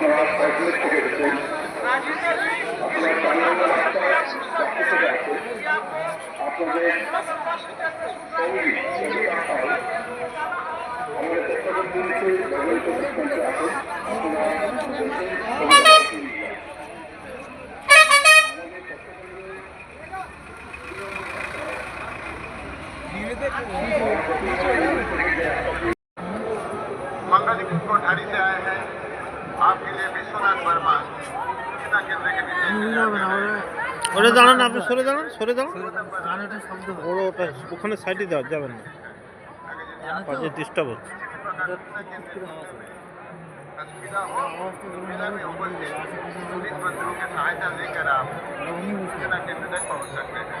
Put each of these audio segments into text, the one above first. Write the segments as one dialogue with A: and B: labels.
A: আপনারা সাইকেলের থেকে এসেছেন আপনারা টাঙ্গাইলের রাস্তায় রাস্তা থেকে আসেন আপনাদের সঙ্গী সঙ্গী আসায় আমাদের চেষ্টা করতে হচ্ছে ব্যবহৃত ডিস্টেন্সে আসুন আপনারা
B: मंगल कोठारी से आए हैं आपके लिए विश्वनाथ वर्मा सूचना केंद्र के नीचे
C: সরে দাঁড়ান আপনি সরে দাঁড়ান সরে দাঁড়ান ওরা ওটা ওখানে সাইডে দেওয়া যাবেন না পাশে ডিস্টার্ব হচ্ছে
B: असुविधा हो मेला में उपस्थित पुलिस बंधुओं की सहायता लेकर आप सूचना केंद्र तक पहुंच सकते हैं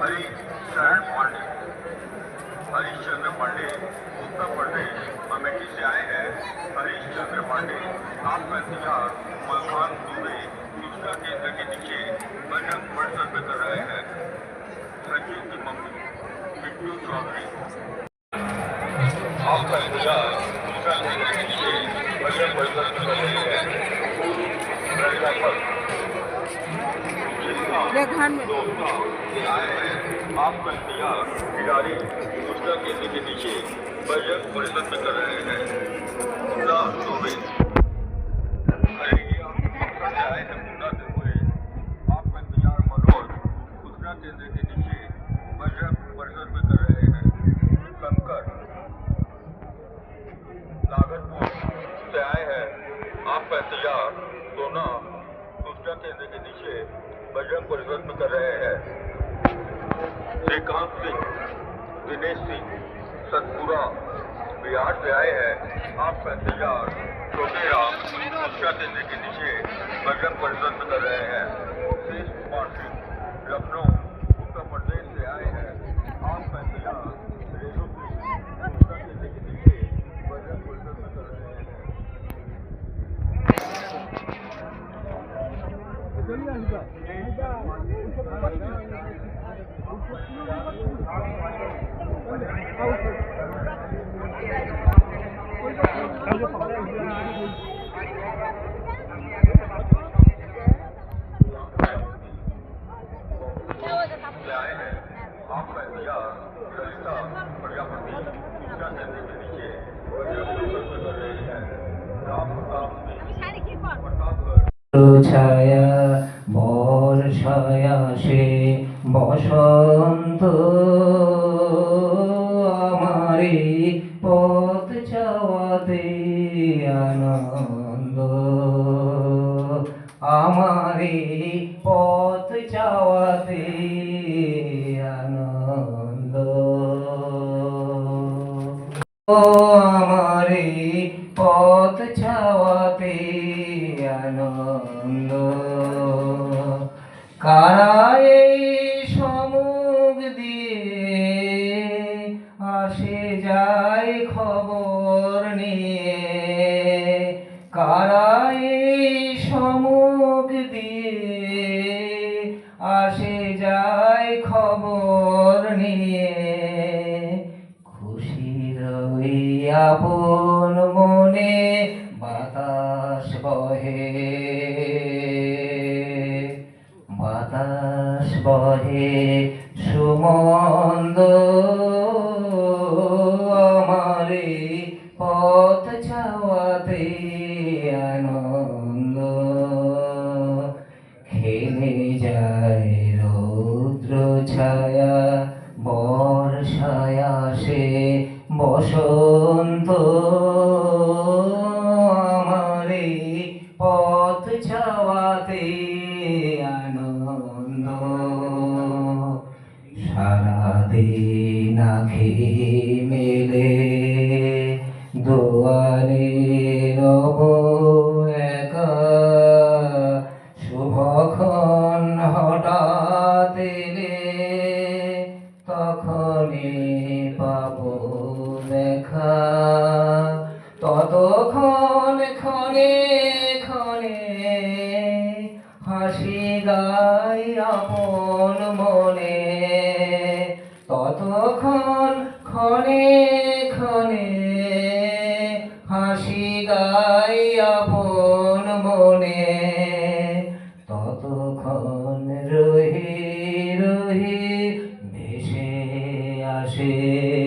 B: Aí, हैं खिलाड़ी नीचे बजरंग परिषद में। आप इंतज़ार मनोज सूचना केंद्र के नीचे बजरंग परिषद में कर रहे हैं हैं आपका इंतज़ार सोना सूचना केंद्र के नीचे बजरंग परिवर्तन कर रहे हैं। श्रीकांत सिंह, दिनेश सिंह, सतपुरा, बिहार से आए हैं। आपका इंतज़ार छोटे राम शिक्षा केंद्र के नीचे बजरंग परिवर्तन कर रहे हैं। शेष कुमार सिंह, लखनऊ। से
D: ছায়া, বর্ষায় আসে, বসন্ত। আমারে পথ চাওয়াতে আনন্দ। আমারে পথ চাওয়াতে আনন্দ। ও আমারে পথ ছাওয়াতে আনন্দ। কারায়ে সমুখ দিয়ে আসে যায় খবর নিয়ে? কারায়ে সমুখ দিয়ে আসে যায় খবর নিয়ে? খুশির ওই বহে সুমন্দ, আমারে পথ ছাওয়াতে আনন্দ। খেলে যায় রৌদ্র ছায়া, বর্ষায় আসে বসন্ত। আমারে পথ ছাওয়াতে সারাদিন আখি মেলে দোয়ারে রব খনে হাসি গাই আপন মনে। ততক্ষণ রহি রহি ভেসে আসে।